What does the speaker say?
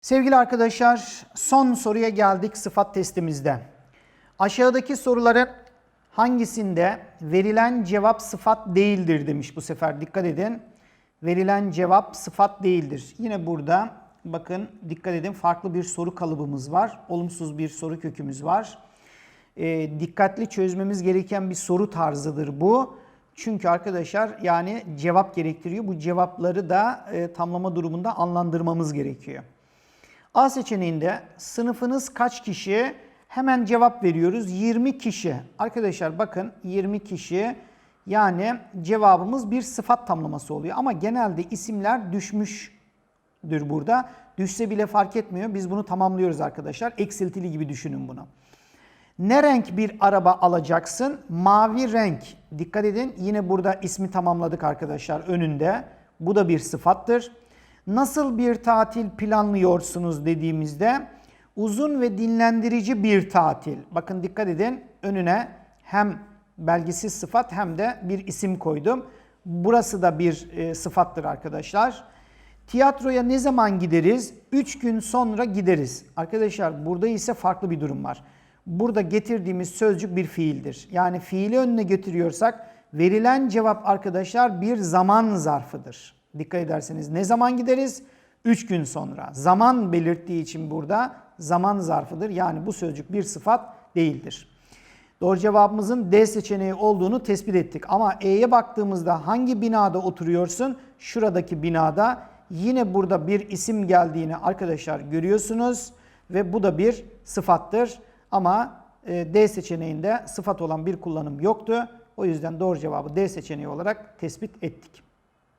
Sevgili arkadaşlar, son soruya geldik sıfat testimizde. Aşağıdaki soruların hangisinde verilen cevap sıfat değildir demiş bu sefer. Dikkat edin. Verilen cevap sıfat değildir. Yine burada bakın dikkat edin farklı bir soru kalıbımız var. Olumsuz bir soru kökümüz var. E, dikkatli çözmemiz gereken bir soru tarzıdır bu. Çünkü arkadaşlar yani cevap gerektiriyor. Bu cevapları da e, tamlama durumunda anlandırmamız gerekiyor. A seçeneğinde sınıfınız kaç kişi? Hemen cevap veriyoruz. 20 kişi. Arkadaşlar bakın 20 kişi yani cevabımız bir sıfat tamlaması oluyor. Ama genelde isimler düşmüştür burada. Düşse bile fark etmiyor. Biz bunu tamamlıyoruz arkadaşlar. Eksiltili gibi düşünün bunu. Ne renk bir araba alacaksın? Mavi renk. Dikkat edin yine burada ismi tamamladık arkadaşlar önünde. Bu da bir sıfattır. Nasıl bir tatil planlıyorsunuz dediğimizde uzun ve dinlendirici bir tatil. Bakın dikkat edin önüne hem belgisiz sıfat hem de bir isim koydum. Burası da bir e, sıfattır arkadaşlar. Tiyatroya ne zaman gideriz? 3 gün sonra gideriz. Arkadaşlar burada ise farklı bir durum var. Burada getirdiğimiz sözcük bir fiildir. Yani fiili önüne götürüyorsak verilen cevap arkadaşlar bir zaman zarfıdır. Dikkat ederseniz ne zaman gideriz? 3 gün sonra. Zaman belirttiği için burada zaman zarfıdır. Yani bu sözcük bir sıfat değildir. Doğru cevabımızın D seçeneği olduğunu tespit ettik. Ama E'ye baktığımızda hangi binada oturuyorsun? Şuradaki binada. Yine burada bir isim geldiğini arkadaşlar görüyorsunuz. Ve bu da bir sıfattır. Ama e, D seçeneğinde sıfat olan bir kullanım yoktu. O yüzden doğru cevabı D seçeneği olarak tespit ettik.